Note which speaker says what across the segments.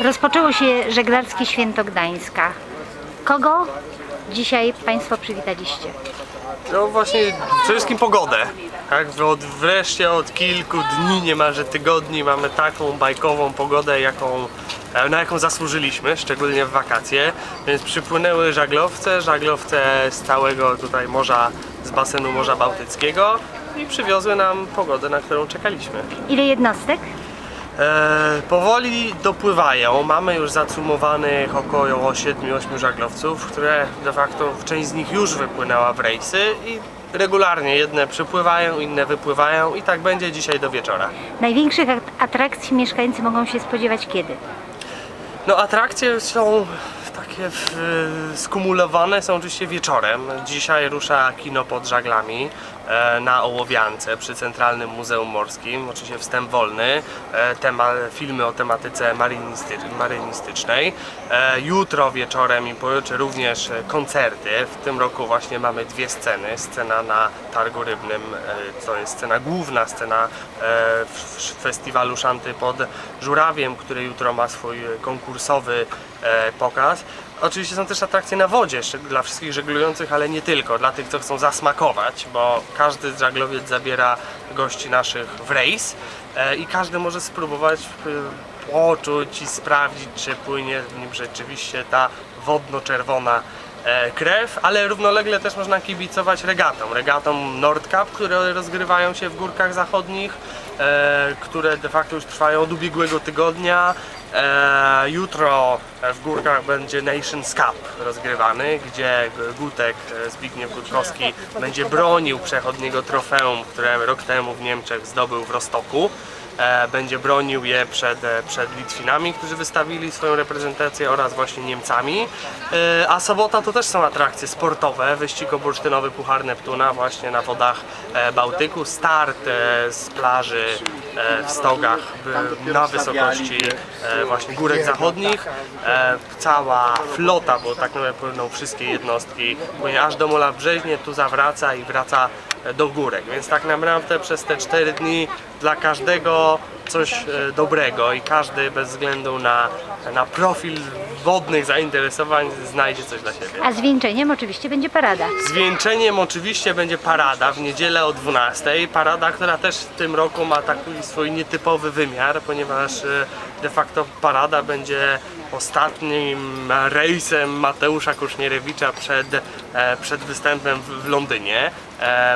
Speaker 1: Rozpoczęło się żeglarskie święto Gdańska. Kogo dzisiaj Państwo przywitaliście?
Speaker 2: No właśnie, przede wszystkim pogodę. Tak, od, wreszcie od kilku dni, niemalże tygodni mamy taką bajkową pogodę, jaką, e, na jaką zasłużyliśmy, szczególnie w wakacje. Więc przypłynęły żaglowce, żaglowce z całego tutaj morza, z basenu Morza Bałtyckiego i przywiozły nam pogodę, na którą czekaliśmy.
Speaker 1: Ile jednostek?
Speaker 2: E, powoli dopływają. Mamy już zacumowanych około 7-8 żaglowców, które de facto część z nich już wypłynęła w rejsy i regularnie jedne przypływają, inne wypływają i tak będzie dzisiaj do wieczora.
Speaker 1: Największych at- atrakcji mieszkańcy mogą się spodziewać kiedy?
Speaker 2: No atrakcje są takie skumulowane, są oczywiście wieczorem. Dzisiaj rusza kino pod żaglami na Ołowiance przy Centralnym Muzeum Morskim. Oczywiście wstęp wolny, e, tema, filmy o tematyce marynisty, marynistycznej. E, jutro wieczorem i pojutrze również e, koncerty. W tym roku właśnie mamy dwie sceny. Scena na Targu Rybnym, e, to jest scena główna, scena e, w festiwalu Szanty pod Żurawiem, który jutro ma swój konkursowy e, pokaz. Oczywiście są też atrakcje na wodzie dla wszystkich żeglujących, ale nie tylko, dla tych, co chcą zasmakować, bo każdy żaglowiec zabiera gości naszych w rejs e, i każdy może spróbować e, poczuć i sprawdzić, czy płynie w nim rzeczywiście ta wodno-czerwona e, krew, ale równolegle też można kibicować regatom. Regatom Nordcup, które rozgrywają się w górkach zachodnich, które de facto już trwają od ubiegłego tygodnia. E, jutro w górkach będzie Nations Cup rozgrywany, gdzie Gutek, e, Zbigniew Gutkowski będzie bronił przechodniego trofeum, które rok temu w Niemczech zdobył w Rostoku będzie bronił je przed, e, przed Litwinami, którzy wystawili swoją reprezentację oraz właśnie Niemcami. E, A sobota to też są atrakcje sportowe, wyścig obursztynowy Puchar Neptuna właśnie na wodach e, Bałtyku, start e, z plaży e, w Stogach na wysokości e, właśnie górek zachodnich. E, Cała flota, bo tak naprawdę płyną wszystkie jednostki, płynie aż do Mola Brzeźnie, tu zawraca i wraca do górek, więc tak naprawdę przez te 4 dni dla każdego 계세요. Coś e, dobrego i każdy bez względu na, na profil wodnych zainteresowań znajdzie coś dla siebie.
Speaker 1: A zwieńczeniem oczywiście będzie parada.
Speaker 2: Zwieńczeniem oczywiście będzie parada w niedzielę o 12. Parada, która też w tym roku ma taki swój nietypowy wymiar, ponieważ e, de facto parada będzie ostatnim rejsem Mateusza Kusznierewicza przed, e, przed występem w, Londynie.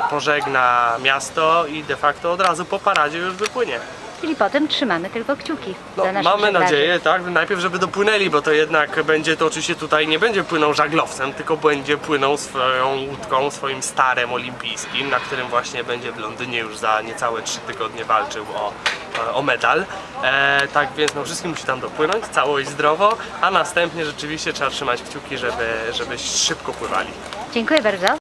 Speaker 2: Pożegna miasto i de facto od razu po paradzie już wypłynie.
Speaker 1: Czyli potem trzymamy tylko kciuki
Speaker 2: No,
Speaker 1: naszych
Speaker 2: mamy
Speaker 1: żeglarzy.
Speaker 2: nadzieję, tak, najpierw żeby dopłynęli, bo to jednak będzie to oczywiście tutaj nie będzie płynął żaglowcem, tylko będzie płynął swoją łódką, swoim starem olimpijskim, na którym właśnie będzie w Londynie już za niecałe 3 tygodnie walczył o, o medal. E, tak więc no, wszystkim musi tam dopłynąć, cało i zdrowo, a następnie rzeczywiście trzeba trzymać kciuki, żeby, żeby szybko pływali.
Speaker 1: Dziękuję bardzo.